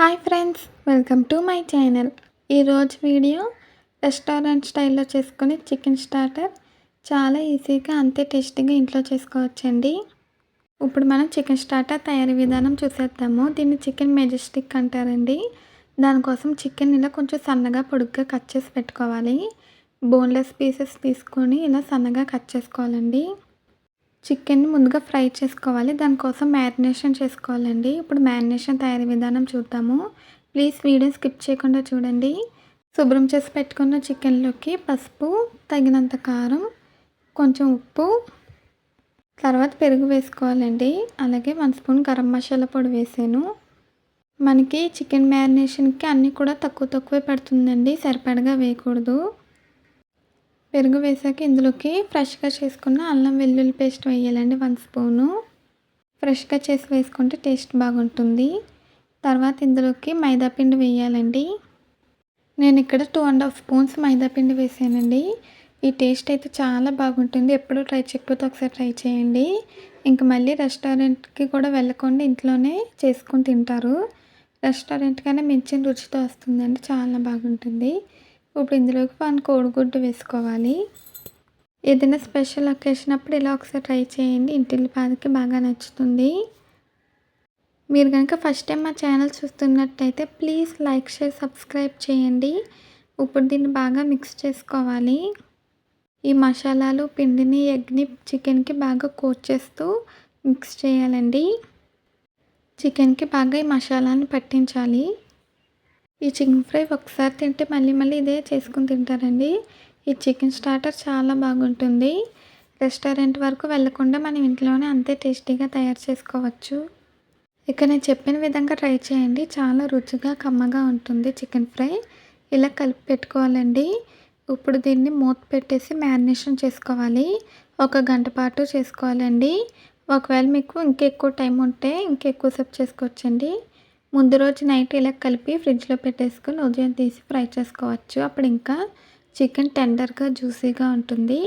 Hi friends welcome to my channel. ఈరోజు video restaurant స్టైల్లో చేసుకునే చికెన్ స్టార్టర్. చాలా ఈజీగా అంతే టేస్టీగా ఇంట్లో చేసుకోవచ్చండి. ఇప్పుడు మనం చికెన్ స్టార్టర్ తయారీ విధానం చూసేద్దాము. దీన్ని చికెన్ మెజెస్టిక్ అంటారండి. దానికోసం చికెన్ ఇలా కొంచెం సన్నగా పొడుగ్గా కట్ చేసి పెట్టుకోవాలి. బోన్లెస్ పీసెస్ తీసుకొని ఇలా సన్నగా కట్ చేసుకోవాలండి. చికెన్ని ముందుగా ఫ్రై చేసుకోవాలి. దానికోసం మ్యారినేషన్ చేసుకోవాలండి. ఇప్పుడు మ్యారినేషన్ తయారీ విధానం చూద్దాము. ప్లీజ్ వీడియో స్కిప్ చేయకుండా చూడండి. శుభ్రం చేసి పెట్టుకున్న చికెన్లోకి పసుపు తగినంత కారం కొంచెం ఉప్పు తర్వాత పెరుగు వేసుకోవాలండి. అలాగే వన్ స్పూన్ గరం మసాలా పొడి వేసాను. మనకి చికెన్ మ్యారినేషన్కి అన్నీ కూడా తక్కువ తక్కువే పడుతుందండి. సరిపడగా వేయకూడదు. పెరుగు వేసాక ఇందులోకి ఫ్రెష్గా చేసుకున్న అల్లం వెల్లుల్లి పేస్ట్ వేయాలండి వన్ స్పూను. ఫ్రెష్గా చేసి వేసుకుంటే టేస్ట్ బాగుంటుంది. తర్వాత ఇందులోకి మైదాపిండి వేయాలండి. నేను ఇక్కడ టూ అండ్ హాఫ్ స్పూన్స్ మైదాపిండి వేసానండి. ఈ టేస్ట్ అయితే చాలా బాగుంటుంది. ఎప్పుడూ ట్రై చేయకపోతే ఒకసారి ట్రై చేయండి. ఇంక మళ్ళీ రెస్టారెంట్కి కూడా వెళ్ళకుండా ఇంట్లోనే చేసుకొని తింటారు. రెస్టారెంట్ కన్నా మించిన రుచితో వస్తుందండి. చాలా బాగుంటుంది. ఇప్పుడు ఇందులోకి వన్ కోడిగుడ్డు వేసుకోవాలి. ఏదైనా స్పెషల్ అకేషన్ అప్పుడు ఇలా ఒకసారి ట్రై చేయండి. ఇంటిల్లి పాదకి బాగా నచ్చుతుంది. మీరు కనుక ఫస్ట్ టైం మా ఛానల్ చూస్తున్నట్టయితే ప్లీజ్ లైక్ షేర్ సబ్స్క్రైబ్ చేయండి. ఇప్పుడు దీన్ని బాగా మిక్స్ చేసుకోవాలి. ఈ మసాలాలు పిండిని ఎగ్ని చికెన్కి బాగా కోట్ చేస్తూ మిక్స్ చేయాలండి. చికెన్కి బాగా ఈ మసాలాని పట్టించాలి. ఈ చికెన్ ఫ్రై ఒకసారి తింటే మళ్ళీ మళ్ళీ ఇదే చేసుకుని తింటారండి. ఈ చికెన్ స్టార్టర్ చాలా బాగుంటుంది. రెస్టారెంట్ వరకు వెళ్ళకుండా మనం ఇంట్లోనే అంతే టేస్టీగా తయారు చేసుకోవచ్చు. ఇక నేను చెప్పిన విధంగా ట్రై చేయండి. చాలా రుచిగా కమ్మగా ఉంటుంది చికెన్ ఫ్రై. ఇలా కలిపి పెట్టుకోవాలండి. ఇప్పుడు దీన్ని మూత పెట్టేసి మ్యారినేషన్ చేసుకోవాలి. ఒక గంట పాటు చేసుకోవాలండి. ఒకవేళ మీకు ఇంకెక్కువ టైం ఉంటే ఇంకెక్కువసేపు చేసుకోవచ్చండి. ముందు రోజు నైట్ ఇలా కలిపి ఫ్రిడ్జ్లో పెట్టేసుకొని ఉదయం తీసి ఫ్రై చేసుకోవచ్చు. అప్పుడు ఇంకా చికెన్ టెండర్గా జ్యూసీగా ఉంటుంది.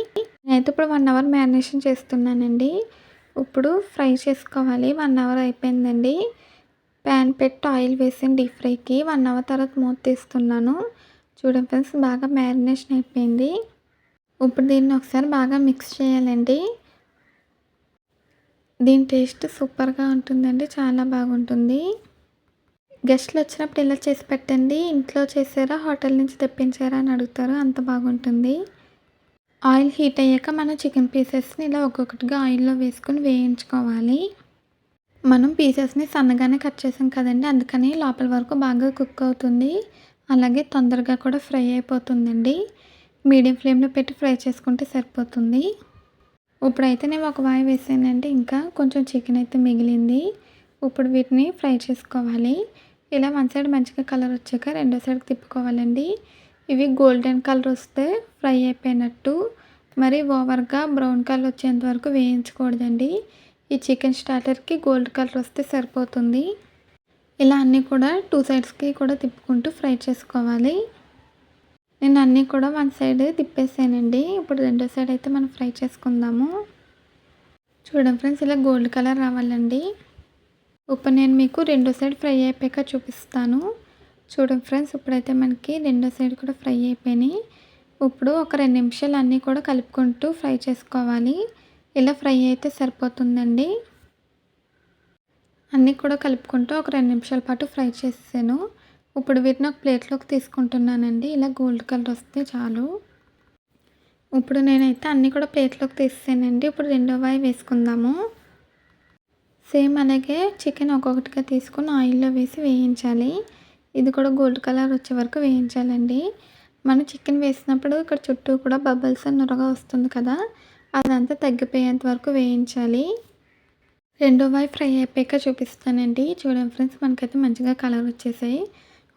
నేనైతే ఇప్పుడు వన్ అవర్ మ్యారినేషన్ చేస్తున్నానండి. ఇప్పుడు ఫ్రై చేసుకోవాలి. వన్ అవర్ అయిపోయిందండి. ప్యాన్ పెట్టి ఆయిల్ వేసి డీప్ ఫ్రైకి వన్ అవర్ తర్వాత మూత తీస్తున్నాను. చూడండి ఫ్రెండ్స్ బాగా మ్యారినేషన్ అయిపోయింది. ఇప్పుడు దీన్ని ఒకసారి బాగా మిక్స్ చేయాలండి. దీని టేస్ట్ సూపర్గా ఉంటుందండి. చాలా బాగుంటుంది. గెస్ట్లు వచ్చినప్పుడు ఇలా చేసి పెట్టండి. ఇంట్లో చేసారా? హోటల్ నుంచి తెప్పించారా? అని అడుగుతారు. అంత బాగుంటుంది. ఆయిల్ హీట్ అయ్యాక మనం చికెన్ పీసెస్ని ఇలా ఒక్కొక్కటిగా ఆయిల్లో వేసుకొని వేయించుకోవాలి. మనం పీసెస్ని సన్నగానే కట్ చేసాం కదండి. అందుకని లోపల వరకు బాగా కుక్ అవుతుంది. అలాగే తొందరగా కూడా ఫ్రై అయిపోతుందండి. మీడియం ఫ్లేమ్లో పెట్టి ఫ్రై చేసుకుంటే సరిపోతుంది. ఇప్పుడైతే నేను ఒక వాయి వేసానండి. ఇంకా కొంచెం చికెన్ అయితే మిగిలింది. ఇప్పుడు వీటిని ఫ్రై చేసుకోవాలి. ఇలా వన్ సైడ్ మంచిగా కలర్ వచ్చాక రెండో సైడ్ తిప్పుకోవాలండి. ఇవి గోల్డెన్ కలర్ వస్తే ఫ్రై అయిపోయినట్టు. మరి ఓవర్గా బ్రౌన్ కలర్ వచ్చేంత వరకు వేయించకూడదండి. ఈ చికెన్ స్టార్టర్కి గోల్డ్ కలర్ వస్తే సరిపోతుంది. ఇలా అన్నీ కూడా టూ సైడ్స్కి కూడా తిప్పుకుంటూ ఫ్రై చేసుకోవాలి. నేను అన్నీ కూడా వన్ సైడ్ తిప్పేసానండి. ఇప్పుడు రెండో సైడ్ అయితే మనం ఫ్రై చేసుకుందాము. చూడండి ఫ్రెండ్స్ ఇలా గోల్డ్ కలర్ రావాలండి. ఇప్పుడు నేను మీకు రెండో సైడ్ ఫ్రై అయిపోయాక చూపిస్తాను. చూడండి ఫ్రెండ్స్ ఇప్పుడైతే మనకి రెండో సైడ్ కూడా ఫ్రై అయిపోయినాయి. ఇప్పుడు ఒక రెండు నిమిషాలు అన్నీ కూడా కలుపుకుంటూ ఫ్రై చేసుకోవాలి. ఇలా ఫ్రై అయితే సరిపోతుందండి. అన్నీ కూడా కలుపుకుంటూ ఒక రెండు నిమిషాల పాటు ఫ్రై చేసాను ఇప్పుడు వీటిని ఒక ప్లేట్లోకి తీసుకుంటున్నానండి. ఇలా గోల్డ్ కలర్ వస్తే చాలు. ఇప్పుడు నేనైతే అన్నీ కూడా ప్లేట్లోకి తీసానండి ఇప్పుడు రెండో వాయి వేసుకుందాము. సేమ్ అలాగే చికెన్ ఒక్కొక్కటిగా తీసుకొని ఆయిల్లో వేసి వేయించాలి. ఇది కూడా గోల్డ్ కలర్ వచ్చే వరకు వేయించాలండి. మనం చికెన్ వేసినప్పుడు ఇక్కడ చుట్టూ కూడా బబుల్స్ నురగా వస్తుంది కదా అదంతా తగ్గిపోయేంత వరకు వేయించాలి. రెండో వైపు ఫ్రై అయిపోయాక చూపిస్తానండి. చూడండి ఫ్రెండ్స్ మనకైతే మంచిగా కలర్ వచ్చేసాయి.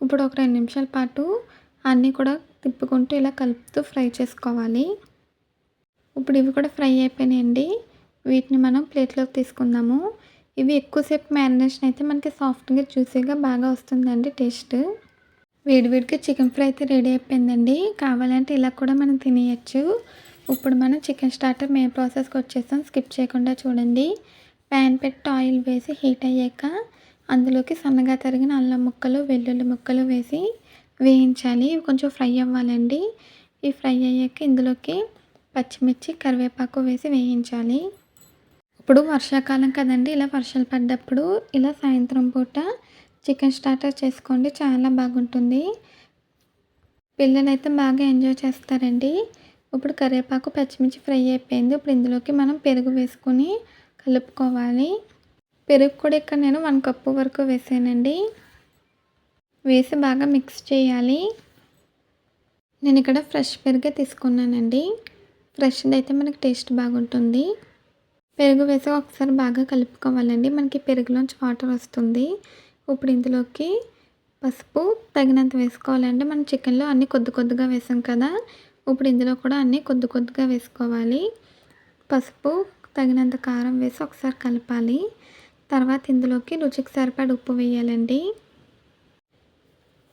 ఇప్పుడు ఒక రెండు నిమిషాల పాటు అన్నీ కూడా తిప్పుకుంటూ ఇలా కలుపుతూ ఫ్రై చేసుకోవాలి. ఇప్పుడు ఇవి కూడా ఫ్రై అయిపోయినాయండి. వీటిని మనం ప్లేట్లోకి తీసుకుందాము. ఇవి ఎక్కువసేపు మ్యారినేషన్ అయితే మనకి సాఫ్ట్గా జ్యూసీగా బాగా వస్తుందండి టేస్ట్. వేడివేడిగా చికెన్ ఫ్రై అయితే రెడీ అయిపోయిందండి. కావాలంటే ఇలా కూడా మనం తినేయచ్చు. ఇప్పుడు మనం చికెన్ స్టార్టర్ మే ప్రాసెస్కి వచ్చేసాం. స్కిప్ చేయకుండా చూడండి. ప్యాన్ పెట్టి ఆయిల్ వేసి హీట్ అయ్యాక అందులోకి సన్నగా తరిగిన అల్లం ముక్కలు వెల్లుల్లి ముక్కలు వేసి వేయించాలి. ఇవి కొంచెం ఫ్రై అవ్వాలండి. ఈ ఫ్రై అయ్యాక ఇందులోకి పచ్చిమిర్చి కరివేపాకు వేసి వేయించాలి. ఇప్పుడు వర్షాకాలం కదండి ఇలా వర్షాలు పడ్డప్పుడు ఇలా సాయంత్రం పూట చికెన్ స్టార్టర్ చేసుకోండి చాలా బాగుంటుంది. పిల్లలైతే బాగా ఎంజాయ్ చేస్తారండి. ఇప్పుడు కరివేపాకు పచ్చిమిర్చి ఫ్రై అయిపోయింది ఇప్పుడు ఇందులోకి మనం పెరుగు వేసుకొని కలుపుకోవాలి. పెరుగు కూడా ఇక్కడ నేను వన్ కప్పు వరకు వేసానండి. వేసి బాగా మిక్స్ చేయాలి. నేను ఇక్కడ ఫ్రెష్ పెరుగే తీసుకున్నానండి. ఫ్రెష్ది అయితే మనకి టేస్ట్ బాగుంటుంది. పెరుగు వేసి ఒకసారి బాగా కలుపుకోవాలండి. మనకి పెరుగులోంచి వాటర్ వస్తుంది. ఇప్పుడు ఇందులోకి పసుపు తగినంత వేసుకోవాలండి. మనం చికెన్లో అన్నీ కొద్ది కొద్దిగా వేసాం కదా. ఇప్పుడు ఇందులో కూడా అన్నీ కొద్ది కొద్దిగా వేసుకోవాలి. పసుపు తగినంత కారం వేసి ఒకసారి కలపాలి. తర్వాత ఇందులోకి రుచికి సరిపడ ఉప్పు వేయాలండి.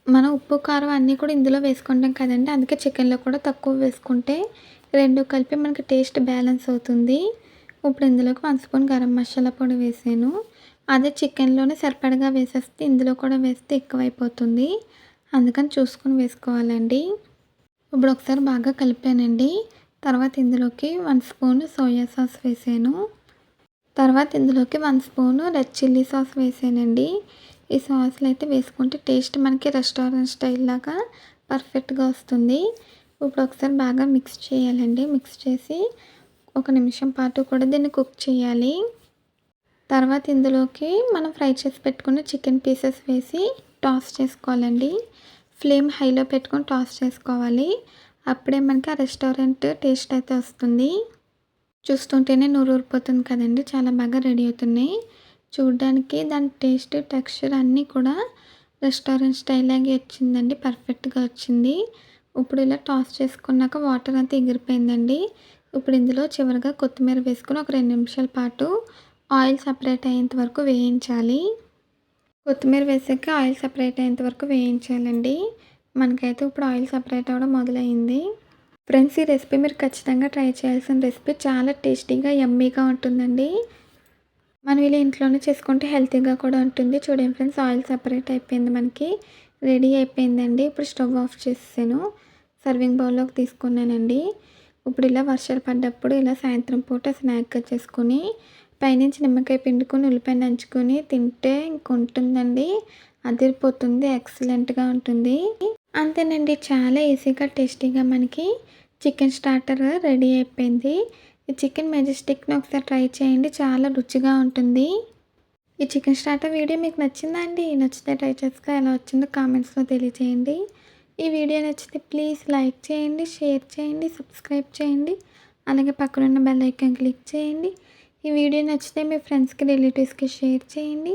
మనం ఉప్పు కారం అన్నీ కూడా ఇందులో వేసుకుంటాం కదండి. అందుకే చికెన్లో కూడా తక్కువ వేసుకుంటే రెండు కలిపి మనకి టేస్ట్ బ్యాలెన్స్ అవుతుంది. ఇప్పుడు ఇందులోకి వన్ స్పూన్ గరం మసాలా పొడి వేసాను. అదే చికెన్లోనే సరిపడగా వేసేస్తే ఇందులో కూడా వేస్తే ఎక్కువైపోతుంది. అందుకని చూసుకొని వేసుకోవాలండి. ఇప్పుడు ఒకసారి బాగా కలిపానండి. తర్వాత ఇందులోకి వన్ స్పూన్ సోయా సాస్ వేసాను. తర్వాత ఇందులోకి one spoon red chilli sauce వేసానండి. ఈ సాస్లు అయితే వేసుకుంటే టేస్ట్ మనకి రెస్టారెంట్ స్టైల్ లాగా పర్ఫెక్ట్గా వస్తుంది. ఇప్పుడు ఒకసారి బాగా మిక్స్ చేయాలండి. మిక్స్ చేసి ఒక నిమిషం పాటు కూడా దీన్ని కుక్ చేయాలి. తర్వాత ఇందులోకి మనం ఫ్రై చేసి పెట్టుకున్న చికెన్ పీసెస్ వేసి టాస్ చేసుకోవాలండి. ఫ్లేమ్ హైలో పెట్టుకొని టాస్ చేసుకోవాలి. అప్పుడే మనకి ఆ రెస్టారెంట్ టేస్ట్ అయితే వస్తుంది. చూస్తుంటేనే నూరు ఊరిపోతుంది కదండి. చాలా బాగా రెడీ అవుతున్నాయి. చూడడానికి దాని టేస్ట్ టెక్స్చర్ అన్నీ కూడా రెస్టారెంట్ స్టైల్ లాగే వచ్చిందండి. పర్ఫెక్ట్గా వచ్చింది. ఇప్పుడు ఇలా టాస్ చేసుకున్నాక వాటర్ అంతా ఎగిరిపోయిందండి. ఇప్పుడు ఇందులో చివరిగా కొత్తిమీర వేసుకుని ఒక రెండు నిమిషాల పాటు ఆయిల్ సపరేట్ అయ్యేంత వరకు వేయించాలి. కొత్తిమీర వేసాక ఆయిల్ సపరేట్ అయ్యేంత వరకు వేయించాలండి. మనకైతే ఇప్పుడు ఆయిల్ సపరేట్ అవ్వడం మొదలైంది. ఫ్రెండ్స్ ఈ రెసిపీ మీరు ఖచ్చితంగా ట్రై చేయాల్సిన రెసిపీ చాలా టేస్టీగా యమ్మీగా ఉంటుందండి. మనం ఇలా ఇంట్లోనే చేసుకుంటే హెల్తీగా కూడా ఉంటుంది. చూడండి ఫ్రెండ్స్ ఆయిల్ సపరేట్ అయిపోయింది మనకి. రెడీ అయిపోయిందండి. ఇప్పుడు స్టవ్ ఆఫ్ చేసాను సర్వింగ్ బౌల్లోకి తీసుకున్నానండి. ఇప్పుడు ఇలా వర్షాలు పడ్డప్పుడు ఇలా సాయంత్రం పూట స్నాక్గా చేసుకొని పైనుంచి నిమ్మకాయ పిండుకొని ఉల్లిపాయ నంచుకొని తింటే ఇంకొంటుందండి. అదిరిపోతుంది ఎక్సలెంట్గా ఉంటుంది. అంతేనండి చాలా ఈజీగా టేస్టీగా మనకి చికెన్ స్టార్టర్ రెడీ అయిపోయింది. ఈ చికెన్ మెజెస్టిక్ని ఒకసారి ట్రై చేయండి చాలా రుచిగా ఉంటుంది. ఈ చికెన్ స్టార్టర్ వీడియో మీకు నచ్చిందా అండి? నచ్చితే ట్రై చేసుకో ఎలా వచ్చిందో కామెంట్స్లో తెలియజేయండి. ఈ వీడియో నచ్చితే ప్లీజ్ లైక్ చేయండి షేర్ చేయండి సబ్స్క్రైబ్ చేయండి. అలాగే పక్కనున్న బెల్ ఐకాన్ క్లిక్ చేయండి. ఈ వీడియో నచ్చితే మీ ఫ్రెండ్స్కి రిలేటివ్స్కి షేర్ చేయండి.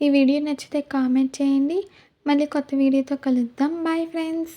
ఈ వీడియో నచ్చితే కామెంట్ చేయండి. మళ్ళీ కొత్త వీడియోతో కలుద్దాం. Bye friends